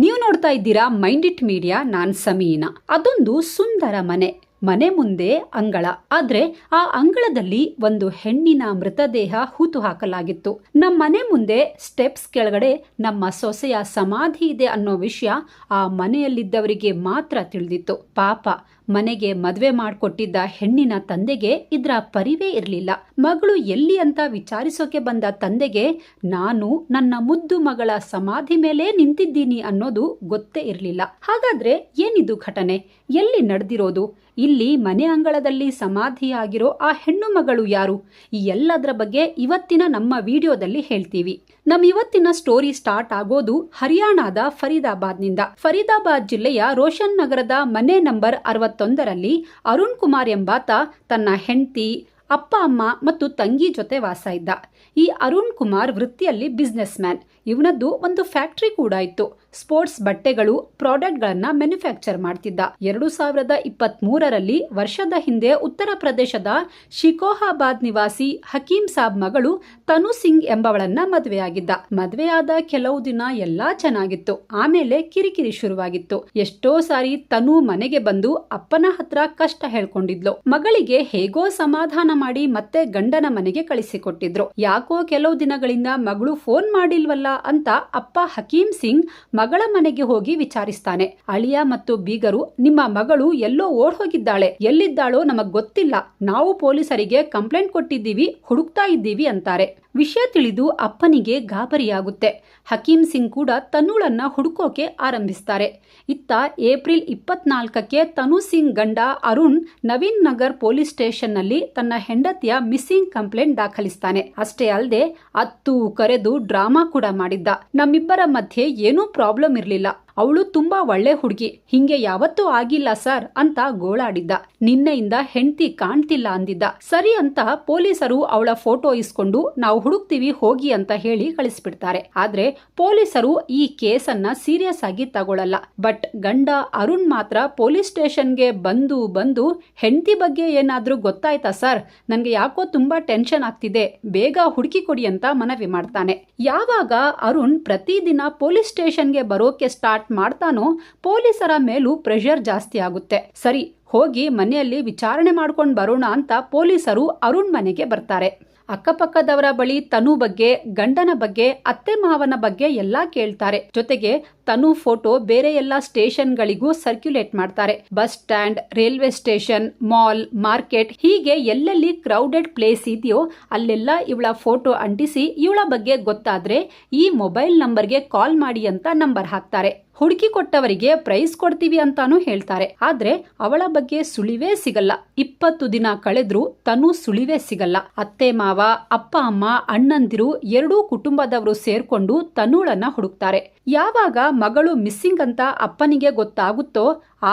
ನೀವು ನೋಡ್ತಾ ಇದ್ದೀರಾ ಮೈಂಡ್ ಇಟ್ ಮೀಡಿಯಾ, ನಾನ್ ಸಮೀನಾ. ಅದೊಂದು ಸುಂದರ ಮನೆ. ಮನೆ ಮುಂದೆ ಅಂಗಳ. ಆದ್ರೆ ಆ ಅಂಗಳದಲ್ಲಿ ಒಂದು ಹೆಣ್ಣಿನ ಮೃತದೇಹ ಹೂತು ಹಾಕಲಾಗಿತ್ತು. ನಮ್ಮ ಮನೆ ಮುಂದೆ ಸ್ಟೆಪ್ಸ್ ಕೆಳಗಡೆ ನಮ್ಮ ಸೊಸೆಯ ಸಮಾಧಿ ಇದೆ ಅನ್ನೋ ವಿಷಯ ಆ ಮನೆಯಲ್ಲಿದ್ದವರಿಗೆ ಮಾತ್ರ ತಿಳಿದಿತ್ತು. ಪಾಪ. ಮನೆಗೆ ಮದುವೆ ಮಾಡಿಕೊಟ್ಟಿದ್ದ ಹೆಣ್ಣಿನ ತಂದೆಗೆ ಇದ್ರ ಪರಿವೇ ಇರಲಿಲ್ಲ. ಮಗಳು ಎಲ್ಲಿ ಅಂತ ವಿಚಾರಿಸೋಕೆ ಬಂದ ತಂದೆಗೆ, ನಾನು ನನ್ನ ಮುದ್ದು ಮಗಳ ಸಮಾಧಿ ಮೇಲೆ ನಿಂತಿದ್ದೀನಿ ಅನ್ನೋದು ಗೊತ್ತೇ ಇರಲಿಲ್ಲ. ಹಾಗಾದ್ರೆ ಏನಿದು ಘಟನೆ? ಎಲ್ಲಿ ನಡೆದಿರೋದು? ಇಲ್ಲಿ ಮನೆ ಅಂಗಳದಲ್ಲಿ ಸಮಾಧಿಯಾಗಿರೋ ಆ ಹೆಣ್ಣು ಮಗಳು ಯಾರು? ಈ ಎಲ್ಲದರ ಬಗ್ಗೆ ಇವತ್ತಿನ ನಮ್ಮ ವಿಡಿಯೋದಲ್ಲಿ ಹೇಳ್ತೀವಿ. ನಮ್ಮ ಇವತ್ತಿನ ಸ್ಟೋರಿ ಸ್ಟಾರ್ಟ್ ಆಗೋದು ಹರಿಯಾಣದ ಫರೀದಾಬಾದ್ನಿಂದ. ಫರೀದಾಬಾದ್ ಜಿಲ್ಲೆಯ ರೋಷನ್ ನಗರದ ಮನೆ ನಂಬರ್ ಅರವತ್ತೊಂದರಲ್ಲಿ ಅರುಣ್ ಕುಮಾರ್ ಎಂಬಾತ ತನ್ನ ಹೆಂಡತಿ ಅಪ್ಪ, ಅಮ್ಮ ಮತ್ತು ತಂಗಿ ಜೊತೆ ವಾಸ ಇದ್ದ. ಈ ಅರುಣ್ ಕುಮಾರ್ ವೃತ್ತಿಯಲ್ಲಿ ಬಿಸ್ನೆಸ್ ಮ್ಯಾನ್ ಇವನದ್ದು ಒಂದು ಫ್ಯಾಕ್ಟರಿ ಕೂಡ ಇತ್ತು. ಸ್ಪೋರ್ಟ್ಸ್ ಬಟ್ಟೆಗಳು ಪ್ರಾಡಕ್ಟ್ಗಳನ್ನ ಮ್ಯಾನುಫ್ಯಾಕ್ಚರ್ ಮಾಡ್ತಿದ್ದ. ಎರಡು ಸಾವಿರದ ಇಪ್ಪತ್ತ್ ಮೂರರಲ್ಲಿ ವರ್ಷದ ಹಿಂದೆ ಉತ್ತರ ಪ್ರದೇಶದ ಶಿಕೋಹಾಬಾದ್ ನಿವಾಸಿ ಹಕೀಂ ಸಾಬ್ ಮಗಳು ತನು ಸಿಂಗ್ ಎಂಬವಳನ್ನ ಮದುವೆಯಾಗಿದ್ದ. ಮದುವೆಯಾದ ಕೆಲವು ದಿನ ಎಲ್ಲಾ ಚೆನ್ನಾಗಿತ್ತು. ಆಮೇಲೆ ಕಿರಿಕಿರಿ ಶುರುವಾಗಿತ್ತು. ಎಷ್ಟೋ ಸಾರಿ ತನು ಮನೆಗೆ ಬಂದು ಅಪ್ಪನ ಹತ್ರ ಕಷ್ಟ ಹೇಳ್ಕೊಂಡಿದ್ಲು. ಮಗಳಿಗೆ ಹೇಗೋ ಸಮಾಧಾನ ಮಾಡಿ ಮತ್ತೆ ಗಂಡನ ಮನೆಗೆ ಕಳಿಸಿಕೊಟ್ಟಿದ್ರು. ಯಾಕೋ ಕೆಲವು ದಿನಗಳಿಂದ ಮಗಳು ಫೋನ್ ಮಾಡಿಲ್ವಲ್ಲ ಅಂತ ಅಪ್ಪ ಹಕೀಂ ಸಿಂಗ್ ಮಗಳ ಮನೆಗೆ ಹೋಗಿ ವಿಚಾರಿಸ್ತಾನೆ. ಅಳಿಯ ಮತ್ತು ಬೀಗರು ನಿಮ್ಮ ಮಗಳು ಎಲ್ಲೋ ಓಡ್ ಹೋಗಿದ್ದಾಳೆ ಎಲ್ಲಿದ್ದಾಳೋ ನಮಗ್ ಗೊತ್ತಿಲ್ಲ. ನಾವು ಪೊಲೀಸರಿಗೆ ಕಂಪ್ಲೇಂಟ್ ಕೊಟ್ಟಿದ್ದೀವಿ, ಹುಡುಕ್ತಾ ಇದ್ದೀವಿ ಅಂತಾರೆ. ವಿಷಯ ತಿಳಿದು ಅಪ್ಪನಿಗೆ ಗಾಬರಿಯಾಗುತ್ತೆ. ಹಕೀಂ ಸಿಂಗ್ ಕೂಡ ತನುಳನ್ನ ಹುಡುಕೋಕೆ ಆರಂಭಿಸ್ತಾರೆ. ಇತ್ತ ಏಪ್ರಿಲ್ ಇಪ್ಪತ್ನಾಲ್ಕಕ್ಕೆ ತನು ಸಿಂಗ್ ಗಂಡ ಅರುಣ್ ನವೀನ್ ನಗರ್ ಪೊಲೀಸ್ ಸ್ಟೇಷನ್ನಲ್ಲಿ ತನ್ನ ಹೆಂಡತಿಯ ಮಿಸ್ಸಿಂಗ್ ಕಂಪ್ಲೇಂಟ್ ದಾಖಲಿಸ್ತಾನೆ. ಅಷ್ಟೇ ಅಲ್ಲದೆ ಅತ್ತು ಕರೆದು ಡ್ರಾಮಾ ಕೂಡ ಮಾಡಿದ್ದ. ನಮ್ಮಿಬ್ಬರ ಮಧ್ಯೆ ಏನೂ ಪ್ರಾಬ್ಲಮ್ ಇರಲಿಲ್ಲ. ಅವಳು ತುಂಬಾ ಒಳ್ಳೆ ಹುಡುಗಿ, ಹಿಂಗೆ ಯಾವತ್ತೂ ಆಗಿಲ್ಲ ಸರ್ ಅಂತ ಗೋಳಾಡಿದ್ದ. ನಿನ್ನೆಯಿಂದ ಹೆಂಡತಿ ಕಾಣ್ತಿಲ್ಲ ಅಂದಿದ್ದ. ಸರಿ ಅಂತ ಪೊಲೀಸರು ಅವಳ ಫೋಟೋ ಇಸ್ಕೊಂಡು, ನಾವು ಹುಡುಕ್ತೀವಿ, ಹೋಗಿ ಅಂತ ಹೇಳಿ ಕಳಿಸ್ಬಿಡ್ತಾರೆ. ಆದ್ರೆ ಪೊಲೀಸರು ಈ ಕೇಸನ್ನ ಸೀರಿಯಸ್ ಆಗಿ ತಗೊಳ್ಳಲ್ಲ ಬಟ್ ಗಂಡ ಅರುಣ್ ಮಾತ್ರ ಪೊಲೀಸ್ ಸ್ಟೇಷನ್ಗೆ ಬಂದು ಬಂದು, ಹೆಂಡತಿ ಬಗ್ಗೆ ಏನಾದ್ರೂ ಗೊತ್ತಾಯ್ತಾ ಸರ್? ನನ್ಗೆ ಯಾಕೋ ತುಂಬಾ ಟೆನ್ಷನ್ ಆಗ್ತಿದೆ. ಬೇಗ ಹುಡುಕಿ ಕೊಡಿ ಅಂತ ಮನವಿ ಮಾಡ್ತಾನೆ. ಯಾವಾಗ ಅರುಣ್ ಪ್ರತಿದಿನ ಪೊಲೀಸ್ ಸ್ಟೇಷನ್ಗೆ ಬರೋಕೆ ಸ್ಟಾರ್ಟ್ ಮಾಡ್ತಾನೋ ಪೊಲೀಸರ ಮೇಲೂ ಪ್ರೆಷರ್ ಜಾಸ್ತಿ ಆಗುತ್ತೆ. ಸರಿ, ಹೋಗಿ ಮನೆಯಲ್ಲಿ ವಿಚಾರಣೆ ಮಾಡ್ಕೊಂಡು ಬರೋಣ ಅಂತ ಪೊಲೀಸರು ಅರುಣ್ ಮನೆಗೆ ಬರ್ತಾರೆ. ಅಕ್ಕಪಕ್ಕದವರ ಬಳಿ ತನು ಬಗ್ಗೆ, ಗಂಡನ ಬಗ್ಗೆ, ಅತ್ತೆ ಮಾವನ ಬಗ್ಗೆ ಎಲ್ಲಾ ಕೇಳ್ತಾರೆ. ಜೊತೆಗೆ ತನು ಫೋಟೋ ಬೇರೆ ಎಲ್ಲ ಸ್ಟೇಷನ್ಗಳಿಗೂ ಸರ್ಕ್ಯುಲೇಟ್ ಮಾಡ್ತಾರೆ. Bus stand, railway station, mall, market ಹೀಗೆ ಎಲ್ಲೆಲ್ಲಿ ಕ್ರೌಡೆಡ್ ಪ್ಲೇಸ್ ಇದೆಯೋ ಅಲ್ಲೆಲ್ಲ ಇವಳ ಫೋಟೋ ಅಂಟಿಸಿ ಇವಳ ಬಗ್ಗೆ ಗೊತ್ತಾದ್ರೆ ಈ ಮೊಬೈಲ್ ನಂಬರ್ಗೆ ಕಾಲ್ ಮಾಡಿ ಅಂತ ನಂಬರ್ ಹಾಕ್ತಾರೆ. ಹುಡುಕಿ ಕೊಟ್ಟವರಿಗೆ ಪ್ರೈಸ್ ಕೊಡ್ತೀವಿ ಅಂತಾನೂ ಹೇಳ್ತಾರೆ. ಆದ್ರೆ ಅವಳ ಬಗ್ಗೆ ಸುಳಿವೇ ಸಿಗಲ್ಲ. ಇಪ್ಪತ್ತು ದಿನ ಕಳೆದ್ರೂ ತನು ಸುಳಿವೇ ಸಿಗಲ್ಲ. ಅತ್ತೆ, ಮಾವ, ಅಪ್ಪ, ಅಮ್ಮ, ಅಣ್ಣಂದಿರು ಎರಡೂ ಕುಟುಂಬದವರು ಸೇರ್ಕೊಂಡು ತನುಳನ್ನ ಹುಡುಕ್ತಾರೆ. ಯಾವಾಗ ಮಗಳು ಮಿಸ್ಸಿಂಗ್ ಅಂತ ಅಪ್ಪನಿಗೆ ಗೊತ್ತಾಗುತ್ತೋ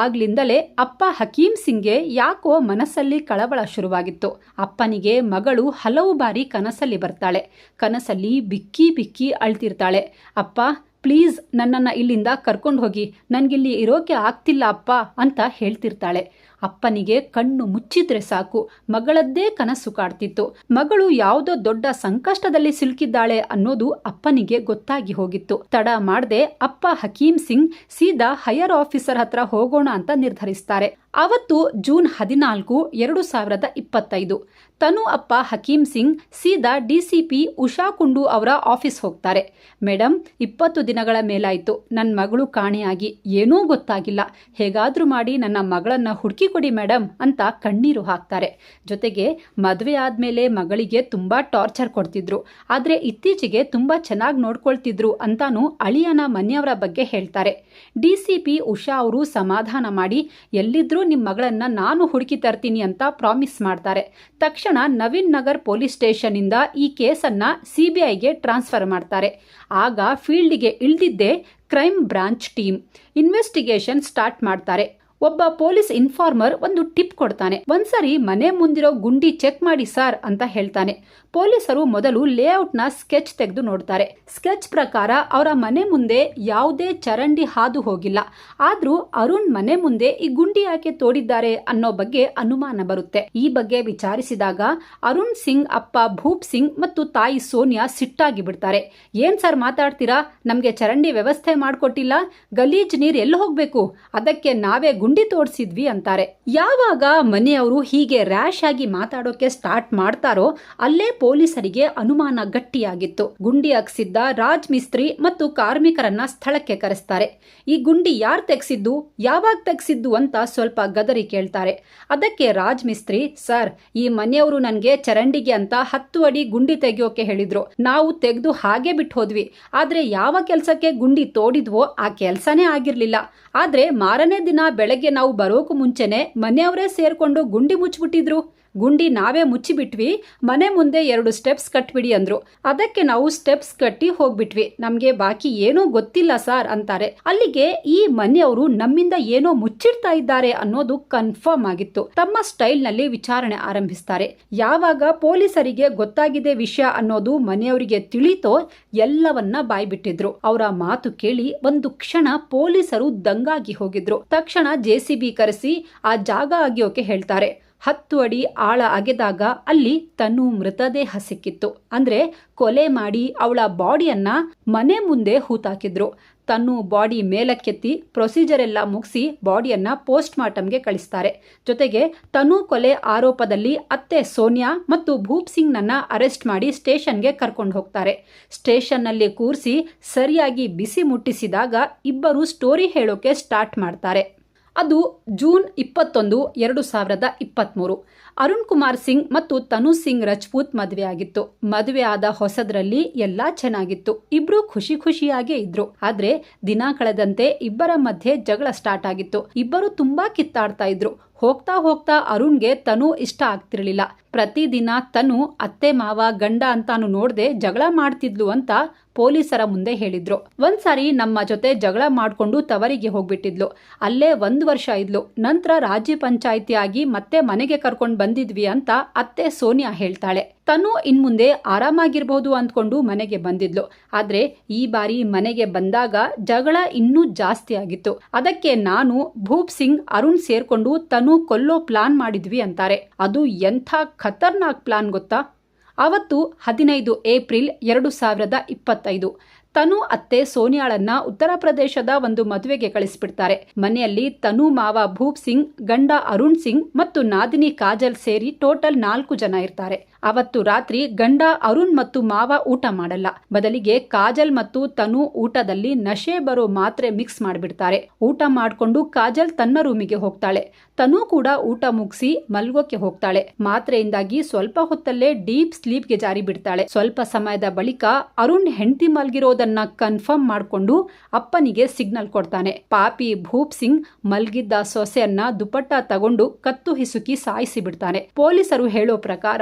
ಆಗ್ಲಿಂದಲೇ ಅಪ್ಪ ಹಕೀಂ ಸಿಂಗ್ಗೆ ಯಾಕೋ ಮನಸ್ಸಲ್ಲಿ ಕಳವಳ ಶುರುವಾಗಿತ್ತು. ಅಪ್ಪನಿಗೆ ಮಗಳು ಹಲವು ಬಾರಿ ಕನಸಲ್ಲಿ ಬರ್ತಾಳೆ. ಕನಸಲ್ಲಿ ಬಿಕ್ಕಿ ಬಿಕ್ಕಿ ಅಳ್ತಿರ್ತಾಳೆ. ಅಪ್ಪ, ಪ್ಲೀಸ್ ನನ್ನನ್ನು ಇಲ್ಲಿಂದ ಕರ್ಕೊಂಡು ಹೋಗಿ. ನನಗಿಲ್ಲಿ ಇರೋಕೆ ಆಗ್ತಿಲ್ಲ ಅಪ್ಪ ಅಂತ ಹೇಳ್ತಿರ್ತಾಳೆ. ಅಪ್ಪನಿಗೆ ಕಣ್ಣು ಮುಚ್ಚಿದ್ರೆ ಸಾಕು. ಮಗಳದ್ದೇ ಕನಸು ಕಾಡ್ತಿತ್ತು. ಮಗಳು ಯಾವುದೋ ದೊಡ್ಡ ಸಂಕಷ್ಟದಲ್ಲಿ ಸಿಲುಕಿದ್ದಾಳೆ ಅನ್ನೋದು ಅಪ್ಪನಿಗೆ ಗೊತ್ತಾಗಿ ಹೋಗಿತ್ತು. ತಡ ಮಾಡದೆ ಅಪ್ಪ ಹಕೀಂ ಸಿಂಗ್ ಸೀದಾ ಹೈಯರ್ ಆಫೀಸರ್ ಹತ್ರ ಹೋಗೋಣ ಅಂತ ನಿರ್ಧರಿಸ್ತಾರೆ. ಅವತ್ತು ಜೂನ್ ಹದಿನಾಲ್ಕು, ಎರಡು ಸಾವಿರದ ಇಪ್ಪತ್ತೈದು. ತನು ಅಪ್ಪ ಹಕೀಂ ಸಿಂಗ್ ಸೀದಾ ಡಿಸಿಪಿ ಉಷಾ ಕುಂಡು ಅವರ ಆಫೀಸ್ ಹೋಗ್ತಾರೆ. ಮೇಡಮ್ ಇಪ್ಪತ್ತು ದಿನಗಳ ಮೇಲಾಯ್ತು. ನನ್ನ ಮಗಳು ಕಾಣೆಯಾಗಿ ಏನೂ ಗೊತ್ತಾಗಿಲ್ಲ. ಹೇಗಾದ್ರೂ ಮಾಡಿ ನನ್ನ ಮಗಳನ್ನ ಹುಡುಕಿ ಕೊಡಿ ಮೇಡಮ್ ಅಂತ ಕಣ್ಣೀರು ಹಾಕ್ತಾರೆ. ಜೊತೆಗೆ ಮದುವೆ ಆದ್ಮೇಲೆ ಮಗಳಿಗೆ ತುಂಬಾ ಟಾರ್ಚರ್ ಕೊಡ್ತಿದ್ರು. ಆದ್ರೆ ಇತ್ತೀಚೆಗೆ ತುಂಬಾ ಚೆನ್ನಾಗಿ ನೋಡ್ಕೊಳ್ತಿದ್ರು ಅಂತಾನೂ ಅಳಿಯನ ಮನೆಯವರ ಬಗ್ಗೆ ಹೇಳ್ತಾರೆ. ಡಿಸಿಪಿ ಉಷಾ ಅವರು ಸಮಾಧಾನ ಮಾಡಿ, ಎಲ್ಲಿದ್ರೂ ನಿಮ್ಮ ಮಗಳನ್ನ ನಾನು ಹುಡುಕಿ ತರ್ತೀನಿ ಅಂತ ಪ್ರಾಮಿಸ್ ಮಾಡ್ತಾರೆ. ತಕ್ಷಣ ನವೀನ್ ನಗರ್ ಪೊಲೀಸ್ ಸ್ಟೇಷನ್ನಿಂದ ಈ ಕೇಸನ್ನು ಈ ಕೇಸನ್ನ ಐಗೆ ಟ್ರಾನ್ಸ್ಫರ್ ಮಾಡ್ತಾರೆ. ಆಗ ಫೀಲ್ಡಿಗೆ ಇಳಿದಿದ್ದೇ crime branch team. Investigation start ಮಾಡ್ತಾರೆ. ಒಬ್ಬ ಪೊಲೀಸ್ ಇನ್ಫಾರ್ಮರ್ ಒಂದು ಟಿಪ್ ಕೊಡ್ತಾನೆ. ಒಂದ್ಸರಿ ಮನೆ ಮುಂದಿರೋ ಗುಂಡಿ ಚೆಕ್ ಮಾಡಿ ಸರ್ ಅಂತ ಹೇಳ್ತಾನೆ. ಪೊಲೀಸರು ಮೊದಲು ಲೇಔಟ್ನ ಸ್ಕೆಚ್ ತೆಗೆದು ನೋಡ್ತಾರೆ. ಸ್ಕೆಚ್ ಪ್ರಕಾರ ಅವರ ಮನೆ ಮುಂದೆ ಯಾವುದೇ ಚರಂಡಿ ಹಾದು ಹೋಗಿಲ್ಲ. ಆದ್ರೂ ಅರುಣ್ ಮನೆ ಮುಂದೆ ಈ ಗುಂಡಿ ಯಾಕೆ ತೋಡಿದ್ದಾರೆ ಅನ್ನೋ ಬಗ್ಗೆ ಅನುಮಾನ ಬರುತ್ತೆ. ಈ ಬಗ್ಗೆ ವಿಚಾರಿಸಿದಾಗ ಅರುಣ್ ಸಿಂಗ್, ಅಪ್ಪ ಭೂಪ್ ಸಿಂಗ್ ಮತ್ತು ತಾಯಿ ಸೋನಿಯಾ ಸಿಟ್ಟಾಗಿ ಬಿಡ್ತಾರೆ. ಏನ್ ಸರ್ ಮಾತಾಡ್ತೀರಾ? ನಮ್ಗೆ ಚರಂಡಿ ವ್ಯವಸ್ಥೆ ಮಾಡ್ಕೊಟ್ಟಿಲ್ಲ. ಗಲೀಜ್ ನೀರ್ ಎಲ್ಲಿ ಹೋಗ್ಬೇಕು? ಅದಕ್ಕೆ ನಾವೇ ತೋಡ್ಸಿದ್ವಿ ಅಂತಾರೆ. ಯಾವಾಗ ಮನೆಯವರು ಹೀಗೆ ರ್ಯಾಶ್ ಆಗಿ ಮಾತಾಡೋಕೆ ಸ್ಟಾರ್ಟ್ ಮಾಡ್ತಾರೋ ಅಲ್ಲೇ ಪೊಲೀಸರಿಗೆ ಅನುಮಾನ ಗಟ್ಟಿಯಾಗಿತ್ತು. ಗುಂಡಿ ಹಾಕ್ಸಿದ್ದ ರಾಜ್ ಮಿಸ್ತ್ರಿ ಮತ್ತು ಕಾರ್ಮಿಕರನ್ನ ಸ್ಥಳಕ್ಕೆ ಕರೆಸ್ತಾರೆ. ಈ ಗುಂಡಿ ಯಾರ್ ತೆಗ್ಸಿದ್ದು, ಯಾವಾಗ ತೆಗ್ಸಿದ್ದು ಅಂತ ಸ್ವಲ್ಪ ಗದರಿ ಕೇಳ್ತಾರೆ. ಅದಕ್ಕೆ ರಾಜ್ ಮಿಸ್ತ್ರಿ ಸರ್, ಈ ಮನೆಯವರು ನನಗೆ ಚರಂಡಿಗೆ ಅಂತ ಹತ್ತು ಅಡಿ ಗುಂಡಿ ತೆಗೆಯೋಕೆ ಹೇಳಿದ್ರು. ನಾವು ತೆಗೆದು ಹಾಗೆ ಬಿಟ್ಟು ಹೋದ್ವಿ. ಆದ್ರೆ ಯಾವ ಕೆಲಸಕ್ಕೆ ಗುಂಡಿ ತೋಡಿದ್ವೋ ಆ ಕೆಲಸನೇ ಆಗಿರ್ಲಿಲ್ಲ. ಆದ್ರೆ ಮಾರನೇ ದಿನ ಬೆಳಗ್ಗೆ ನಾವು ಬರೋಕು ಮುಂಚೆನೆ ಮನೆಯವರೇ ಸೇರ್ಕೊಂಡು ಗುಂಡಿ ಮುಚ್ಚಿಬಿಟ್ಟಿದ್ರು. ಗುಂಡಿ ನಾವೇ ಮುಚ್ಚಿಬಿಟ್ವಿ, ಮನೆ ಮುಂದೆ ಎರಡು ಸ್ಟೆಪ್ಸ್ ಕಟ್ಬಿಡಿ ಅಂದ್ರು. ಅದಕ್ಕೆ ನಾವು ಸ್ಟೆಪ್ಸ್ ಕಟ್ಟಿ ಹೋಗ್ಬಿಟ್ವಿ. ನಮ್ಗೆ ಬಾಕಿ ಏನೂ ಗೊತ್ತಿಲ್ಲ ಸರ್ ಅಂತಾರೆ. ಅಲ್ಲಿಗೆ ಈ ಮನೆಯವರು ನಮ್ಮಿಂದ ಏನೋ ಮುಚ್ಚಿಡ್ತಾ ಇದ್ದಾರೆ ಅನ್ನೋದು ಕನ್ಫರ್ಮ್ ಆಗಿತ್ತು. ತಮ್ಮ ಸ್ಟೈಲ್ನಲ್ಲಿ ವಿಚಾರಣೆ ಆರಂಭಿಸ್ತಾರೆ. ಯಾವಾಗ ಪೊಲೀಸರಿಗೆ ಗೊತ್ತಾಗಿದೆ ವಿಷಯ ಅನ್ನೋದು ಮನೆಯವರಿಗೆ ತಿಳಿತೋ ಎಲ್ಲವನ್ನ ಬಾಯ್ಬಿಟ್ಟಿದ್ರು. ಅವರ ಮಾತು ಕೇಳಿ ಒಂದು ಕ್ಷಣ ಪೊಲೀಸರು ದಂಗಾಗಿ ಹೋಗಿದ್ರು. ತಕ್ಷಣ ಜೆಸಿಬಿ ಕರೆಸಿ ಆ ಜಾಗ ಆಗಿಯೋಕೆ ಹೇಳ್ತಾರೆ. ಹತ್ತು ಅಡಿ ಆಳ ಅಗೆದಾಗ ಅಲ್ಲಿ ತನು ಮೃತದೇಹ ಸಿಕ್ಕಿತ್ತು. ಅಂದ್ರೆ ಕೊಲೆ ಮಾಡಿ ಅವಳ ಬಾಡಿಯನ್ನ ಮನೆ ಮುಂದೆ ಹೂತಾಕಿದ್ರು. ತನ್ನು ಬಾಡಿ ಮೇಲಕ್ಕೆತ್ತಿ ಪ್ರೊಸೀಜರ್ ಎಲ್ಲ ಮುಗಿಸಿ ಬಾಡಿಯನ್ನ ಪೋಸ್ಟ್ ಮಾರ್ಟಮ್ಗೆ ಕಳಿಸ್ತಾರೆ. ಜೊತೆಗೆ ತನು ಕೊಲೆ ಆರೋಪದಲ್ಲಿ ಅತ್ತೆ ಸೋನಿಯಾ ಮತ್ತು ಭೂಪ್ ಸಿಂಗ್ನನ್ನ ಅರೆಸ್ಟ್ ಮಾಡಿ ಸ್ಟೇಷನ್ಗೆ ಕರ್ಕೊಂಡು ಹೋಗ್ತಾರೆ. ಸ್ಟೇಷನ್ನಲ್ಲಿ ಕೂರಿಸಿ ಸರಿಯಾಗಿ ಬಿಸಿ ಮುಟ್ಟಿಸಿದಾಗ ಇಬ್ಬರು ಸ್ಟೋರಿ ಹೇಳೋಕೆ ಸ್ಟಾರ್ಟ್ ಮಾಡ್ತಾರೆ. ಅದು ಜೂನ್ ಇಪ್ಪತ್ತೊಂದು, ಎರಡು ಸಾವಿರದ ಇಪ್ಪತ್ತ್ಮೂರು ಅರುಣ್ ಕುಮಾರ್ ಸಿಂಗ್ ಮತ್ತು ತನು ಸಿಂಗ್ ರಜಪೂತ್ ಮದುವೆ ಆಗಿತ್ತು ಮದುವೆ ಆದ ಹೊಸದ್ರಲ್ಲಿ ಎಲ್ಲ ಚೆನ್ನಾಗಿತ್ತು. ಇಬ್ರು ಖುಷಿ ಖುಷಿಯಾಗೇ ಇದ್ರು. ಆದ್ರೆ ದಿನ ಕಳೆದಂತೆ ಇಬ್ಬರ ಮಧ್ಯೆ ಜಗಳ ಸ್ಟಾರ್ಟ್ ಆಗಿತ್ತು. ಇಬ್ಬರು ತುಂಬಾ ಕಿತ್ತಾಡ್ತಾ ಇದ್ರು. ಹೋಗ್ತಾ ಹೋಗ್ತಾ ಅರುಣ್ಗೆ ತನು ಇಷ್ಟ ಆಗ್ತಿರ್ಲಿಲ್ಲ. ಪ್ರತಿದಿನ ತನು ಅತ್ತೆ, ಮಾವ, ಗಂಡ ಅಂತಾನು ನೋಡ್ದೆ ಜಗಳ ಮಾಡ್ತಿದ್ಲು ಅಂತ ಪೊಲೀಸರ ಮುಂದೆ ಹೇಳಿದ್ರು. ಒಂದ್ಸಾರಿ ನಮ್ಮ ಜೊತೆ ಜಗಳ ಮಾಡ್ಕೊಂಡು ತವರಿಗೆ ಹೋಗ್ಬಿಟ್ಟಿದ್ಲು. ಅಲ್ಲೇ ಒಂದು ವರ್ಷ ಇದ್ಲು. ನಂತರ ರಾಜ್ಯ ಪಂಚಾಯಿತಿ ಆಗಿ ಮತ್ತೆ ಮನೆಗೆ ಕರ್ಕೊಂಡು ಬಂದಿದ್ವಿ ಅಂತ ಅತ್ತೆ ಸೋನಿಯಾ ಹೇಳ್ತಾಳೆ. ತನು ಇನ್ಮುಂದೆ ಆರಾಮಾಗಿರ್ಬಹುದು ಅಂದ್ಕೊಂಡು ಮನೆಗೆ ಬಂದಿದ್ಲು. ಆದ್ರೆ ಈ ಬಾರಿ ಮನೆಗೆ ಬಂದಾಗ ಜಗಳ ಇನ್ನೂ ಜಾಸ್ತಿ ಆಗಿತ್ತು. ಅದಕ್ಕೆ ನಾನು, ಭೂಪ್ ಸಿಂಗ್, ಅರುಣ್ ಸೇರ್ಕೊಂಡು ತನು ಕೊಲ್ಲೋ ಪ್ಲಾನ್ ಮಾಡಿದ್ವಿ ಅಂತಾರೆ. ಅದು ಎಂಥ ಖತರ್ನಾಕ್ ಪ್ಲಾನ್ ಗೊತ್ತಾ? ಅವತ್ತು ಹದಿನೈದು ಏಪ್ರಿಲ್ ಎರಡು ಸಾವಿರದ ಇಪ್ಪತ್ತೈದು. ತನು ಅತ್ತೆ ಸೋನಿಯಾಳನ್ನ ಉತ್ತರ ಪ್ರದೇಶದ ಒಂದು ಮದುವೆಗೆ ಕಳಿಸ್ಬಿಡ್ತಾರೆ. ಮನೆಯಲ್ಲಿ ತನು ಮಾವ ಭೂಪ್ ಸಿಂಗ್, ಗಂಡ ಅರುಣ್ ಸಿಂಗ್ ಮತ್ತು ನಾದಿನಿ ಕಾಜಲ್ ಸೇರಿ ಟೋಟಲ್ ನಾಲ್ಕು ಜನ ಇರ್ತಾರೆ. ಅವತ್ತು ರಾತ್ರಿ ಗಂಡ ಅರುಣ್ ಮತ್ತು ಮಾವ ಊಟ ಮಾಡಲ್ಲ. ಬದಲಿಗೆ ಕಾಜಲ್ ಮತ್ತು ತನು ಊಟದಲ್ಲಿ ನಶೆ ಬರೋ ಮಾತ್ರೆ ಮಿಕ್ಸ್ ಮಾಡಿಬಿಡ್ತಾರೆ. ಊಟ ಮಾಡ್ಕೊಂಡು ಕಾಜಲ್ ತನ್ನ ರೂಮಿಗೆ ಹೋಗ್ತಾಳೆ. ತನು ಕೂಡ ಊಟ ಮುಗಿಸಿ ಮಲ್ಗೋಕೆ ಹೋಗ್ತಾಳೆ. ಮಾತ್ರೆಯಿಂದಾಗಿ ಸ್ವಲ್ಪ ಹೊತ್ತಲ್ಲೇ ಡೀಪ್ ಸ್ಲೀಪ್ಗೆ ಜಾರಿ ಬಿಡ್ತಾಳೆ ಸ್ವಲ್ಪ ಸಮಯದ ಬಳಿಕ ಅರುಣ್ ಹೆಂಡತಿ ಮಲ್ಗಿರೋದನ್ನ ಕನ್ಫರ್ಮ್ ಮಾಡ್ಕೊಂಡು ಅಪ್ಪನಿಗೆ ಸಿಗ್ನಲ್ ಕೊಡ್ತಾನೆ. ಪಾಪಿ ಭೂಪ್ ಸಿಂಗ್ ಮಲ್ಗಿದ್ದ ಸೊಸೆಯನ್ನ ದುಪಟ್ಟ ತಗೊಂಡು ಕತ್ತು ಹಿಸುಕಿ ಸಾಯಿಸಿ ಬಿಡ್ತಾನೆ ಪೊಲೀಸರು ಹೇಳೋ ಪ್ರಕಾರ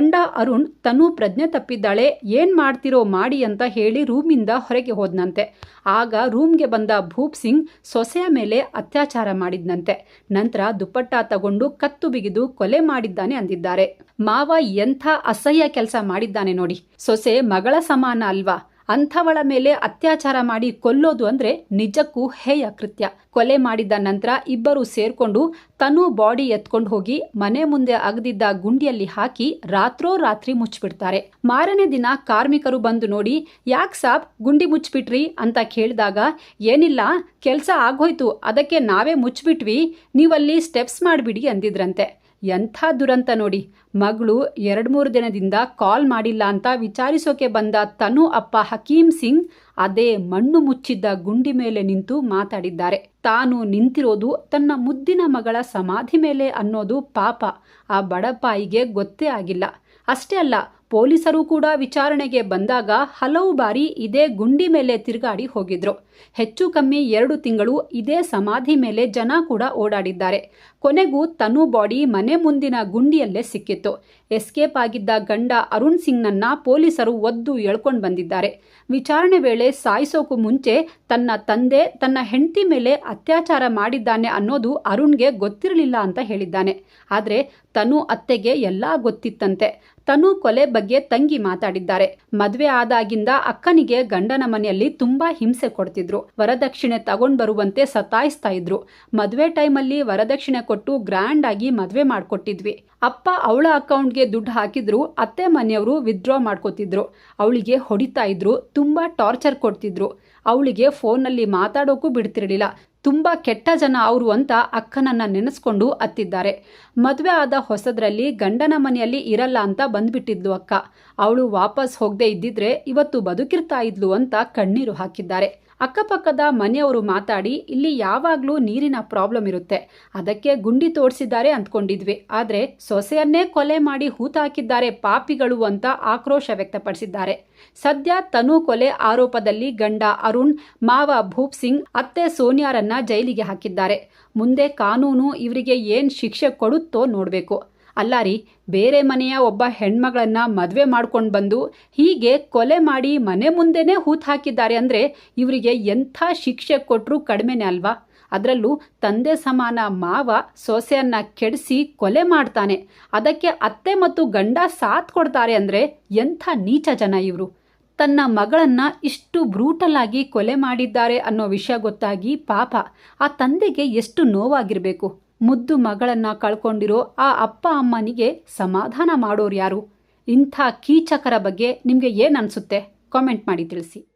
ಗಂಡ ಅರುಣ್ ತನು ಪ್ರಜ್ಞೆ ತಪ್ಪಿದ್ದಾಳೆ, ಏನ್ ಮಾಡ್ತಿರೋ ಮಾಡಿ ಅಂತ ಹೇಳಿ ರೂಮಿಂದ ಹೊರಗೆ ಹೋದ್ನಂತೆ. ಆಗ ರೂಮ್ಗೆ ಬಂದ ಭೂಪ್ ಸಿಂಗ್ ಸೊಸೆಯ ಮೇಲೆ ಅತ್ಯಾಚಾರ ಮಾಡಿದ್ನಂತೆ. ನಂತರ ದುಪ್ಪಟ್ಟ ತಗೊಂಡು ಕತ್ತು ಬಿಗಿದು ಕೊಲೆ ಮಾಡಿದ್ದಾನೆ ಅಂದಿದ್ದಾರೆ. ಮಾವ ಎಂಥ ಅಸಹ್ಯ ಕೆಲಸ ಮಾಡಿದ್ದಾನೆ ನೋಡಿ. ಸೊಸೆ ಮಗಳ ಸಮಾನ ಅಲ್ವಾ? ಅಂಥವಳ ಮೇಲೆ ಅತ್ಯಾಚಾರ ಮಾಡಿ ಕೊಲ್ಲೋದು ಅಂದ್ರೆ ನಿಜಕ್ಕೂ ಹೇಯ ಕೃತ್ಯ. ಕೊಲೆ ಮಾಡಿದ ನಂತರ ಇಬ್ಬರು ಸೇರ್ಕೊಂಡು ತನು ಬಾಡಿ ಎತ್ಕೊಂಡು ಹೋಗಿ ಮನೆ ಮುಂದೆ ಅಗದಿದ್ದ ಗುಂಡಿಯಲ್ಲಿ ಹಾಕಿ ರಾತ್ರೋ ರಾತ್ರಿ ಮುಚ್ಚಿಬಿಡ್ತಾರೆ. ಮಾರನೇ ದಿನ ಕಾರ್ಮಿಕರು ಬಂದು ನೋಡಿ, ಯಾಕೆ ಸಾಬ್, ಗುಂಡಿ ಮುಚ್ಚಿಬಿಟ್ರಿ? ಅಂತ ಕೇಳಿದಾಗ, ಏನಿಲ್ಲ, ಕೆಲಸ ಆಗೋಯ್ತು, ಅದಕ್ಕೆ ನಾವೇ ಮುಚ್ಚಿಬಿಟ್ವಿ, ನೀವಲ್ಲಿ ಸ್ಟೆಪ್ಸ್ ಮಾಡಿಬಿಡಿ ಅಂದಿದ್ರಂತೆ. ಎಂಥ ದುರಂತ ನೋಡಿ. ಮಗಳು ಎರಡು ಮೂರು ದಿನದಿಂದ ಕಾಲ್ ಮಾಡಿಲ್ಲ ಅಂತ ವಿಚಾರಿಸೋಕೆ ಬಂದ ತನು ಅಪ್ಪ ಹಕೀಂ ಸಿಂಗ್ ಅದೇ ಮಣ್ಣು ಮುಚ್ಚಿದ್ದ ಗುಂಡಿ ಮೇಲೆ ನಿಂತು ಮಾತಾಡಿದ್ದಾರೆ. ತಾನು ನಿಂತಿರೋದು ತನ್ನ ಮುದ್ದಿನ ಮಗಳ ಸಮಾಧಿ ಮೇಲೆ ಅನ್ನೋದು ಪಾಪ. ಆ ಬಡಪಾಯಿಗೆ ಗೊತ್ತೇ ಆಗಿಲ್ಲ. ಅಷ್ಟೇ ಅಲ್ಲ ಪೊಲೀಸರು ಕೂಡ ವಿಚಾರಣೆಗೆ ಬಂದಾಗ ಹಲವು ಬಾರಿ ಇದೇ ಗುಂಡಿ ಮೇಲೆ ತಿರುಗಾಡಿ ಹೋಗಿದ್ರು. ಹೆಚ್ಚು ಕಮ್ಮಿ ಎರಡು ತಿಂಗಳು ಇದೇ ಸಮಾಧಿ ಮೇಲೆ ಜನ ಕೂಡ ಓಡಾಡಿದ್ದಾರೆ. ಕೊನೆಗೂ ತನು ಬಾಡಿ ಮನೆ ಮುಂದಿನ ಗುಂಡಿಯಲ್ಲೇ ಸಿಕ್ಕಿತ್ತು. ಎಸ್ಕೇಪ್ ಆಗಿದ್ದ ಗಂಡ ಅರುಣ್ ಸಿಂಗ್ನನ್ನ ಪೊಲೀಸರು ಒದ್ದು ಎಳ್ಕೊಂಡು ಬಂದಿದ್ದಾರೆ. ವಿಚಾರಣೆ ವೇಳೆ ಸಾಯಿಸೋಕು ಮುಂಚೆ ತನ್ನ ತಂದೆ ತನ್ನ ಹೆಂಡತಿ ಮೇಲೆ ಅತ್ಯಾಚಾರ ಮಾಡಿದ್ದಾನೆ ಅನ್ನೋದು ಅರುಣ್ಗೆ ಗೊತ್ತಿರಲಿಲ್ಲ ಅಂತ ಹೇಳಿದ್ದಾನೆ. ಆದರೆ ತನು ಅತ್ತೆಗೆ ಎಲ್ಲ ಗೊತ್ತಿತ್ತಂತೆ. ತನು ಕೊಲೆ ಬಗ್ಗೆ ತಂಗಿ ಮಾತಾಡಿದ್ದಾರೆ. ಮದ್ವೆ ಆದಾಗಿಂದ ಅಕ್ಕನಿಗೆ ಗಂಡನ ಮನೆಯಲ್ಲಿ ತುಂಬಾ ಹಿಂಸೆ ಕೊಡ್ತಿದ್ರು. ವರದಕ್ಷಿಣೆ ತಗೊಂಡ್ ಬರುವಂತೆ ಸತಾಯಿಸ್ತಾ ಇದ್ರು. ಮದ್ವೆ ಟೈಮಲ್ಲಿ ವರದಕ್ಷಿಣೆ ಕೊಟ್ಟು ಗ್ರ್ಯಾಂಡ್ ಆಗಿ ಮದ್ವೆ ಮಾಡ್ಕೊಟ್ಟಿದ್ವಿ. ಅಪ್ಪ ಅವಳ ಅಕೌಂಟ್ಗೆ ದುಡ್ಡು ಹಾಕಿದ್ರು, ಅತ್ತೆ ಮನೆಯವರು ವಿತ್ಡ್ರಾ ಮಾಡ್ಕೋತಿದ್ರು. ಅವಳಿಗೆ ಹೊಡಿತಾ ಇದ್ರು, ತುಂಬಾ ಟಾರ್ಚರ್ ಕೊಡ್ತಿದ್ರು. ಅವಳಿಗೆ ಫೋನಲ್ಲಿ ಮಾತಾಡೋಕ್ಕೂ ಬಿಡ್ತಿರ್ಲಿಲ್ಲ. ತುಂಬ ಕೆಟ್ಟ ಜನ ಅವರು ಅಂತ ಅಕ್ಕನನ್ನ ನೆನೆಸ್ಕೊಂಡು ಅತ್ತಿದ್ದಾರೆ. ಮದುವೆ ಆದ ಹೊಸದ್ರಲ್ಲಿ ಗಂಡನ ಮನೆಯಲ್ಲಿ ಇರಲ್ಲ ಅಂತ ಬಂದ್ಬಿಟ್ಟಿದ್ಲು ಅಕ್ಕ. ಅವಳು ವಾಪಸ್ ಹೋಗದೆ ಇದ್ದಿದ್ರೆ ಇವತ್ತು ಬದುಕಿರ್ತಾ ಇದ್ಲು ಅಂತ ಕಣ್ಣೀರು ಹಾಕಿದ್ದಾರೆ. ಅಕ್ಕಪಕ್ಕದ ಮನೆಯವರು ಮಾತಾಡಿ, ಇಲ್ಲಿ ಯಾವಾಗಲೂ ನೀರಿನ ಪ್ರಾಬ್ಲಮ್ ಇರುತ್ತೆ. ಅದಕ್ಕೆ ಗುಂಡಿ ತೋಡಿಸಿದ್ದಾರೆ ಅಂದ್ಕೊಂಡಿದ್ವಿ. ಆದರೆ ಸೊಸೆಯನ್ನೇ ಕೊಲೆ ಮಾಡಿ ಹೂತಾಕಿದ್ದಾರೆ ಪಾಪಿಗಳು ಅಂತ ಆಕ್ರೋಶ ವ್ಯಕ್ತಪಡಿಸಿದ್ದಾರೆ. ಸದ್ಯ ತನು ಕೊಲೆ ಆರೋಪದಲ್ಲಿ ಗಂಡ ಅರುಣ್, ಮಾವ ಭೂಪ್ ಸಿಂಗ್, ಅತ್ತೆ ಸೋನಿಯಾರನ್ನ ಜೈಲಿಗೆ ಹಾಕಿದ್ದಾರೆ. ಮುಂದೆ ಕಾನೂನು ಇವರಿಗೆ ಏನ್ ಶಿಕ್ಷೆ ಕೊಡುತ್ತೋ ನೋಡಬೇಕು. ಅಲ್ಲ ರೀ, ಬೇರೆ ಮನೆಯ ಒಬ್ಬ ಹೆಣ್ಮಗಳನ್ನ ಮದುವೆ ಮಾಡ್ಕೊಂಡು ಬಂದು ಹೀಗೆ ಕೊಲೆ ಮಾಡಿ ಮನೆ ಮುಂದೆನೇ ಹೂತ್ ಹಾಕಿದ್ದಾರೆ ಅಂದರೆ ಇವರಿಗೆ ಎಂಥ ಶಿಕ್ಷೆ ಕೊಟ್ಟರು ಕಡಿಮೆನೆ ಅಲ್ವಾ? ಅದರಲ್ಲೂ ತಂದೆ ಸಮಾನ ಮಾವ ಸೊಸೆಯನ್ನ ಕೆಡಿಸಿ ಕೊಲೆ ಮಾಡ್ತಾನೆ. ಅದಕ್ಕೆ ಅತ್ತೆ ಮತ್ತು ಗಂಡ ಸಾಥ್ ಕೊಡ್ತಾರೆ ಅಂದರೆ ಎಂಥ ನೀಚ ಜನ ಇವರು? ತನ್ನ ಮಗಳನ್ನ ಇಷ್ಟು ಬ್ರೂಟಲಾಗಿ ಕೊಲೆ ಮಾಡಿದ್ದಾರೆ ಅನ್ನೋ ವಿಷಯ ಗೊತ್ತಾಗಿ ಪಾಪ, ಆ ತಂದೆಗೆ ಎಷ್ಟು ನೋವಾಗಿರಬೇಕು? ಮುದ್ದು ಮಗಳನ್ನ ಕಳ್ಕೊಂಡಿರೋ ಆ ಅಪ್ಪ ಅಮ್ಮನಿಗೆ ಸಮಾಧಾನ ಮಾಡೋರು ಯಾರು ಇಂಥ ಕೀಚಕರ ಬಗ್ಗೆ ನಿಮಗೆ ಏನು ಅನಿಸುತ್ತೆ? ಕಾಮೆಂಟ್ ಮಾಡಿ ತಿಳಿಸಿ.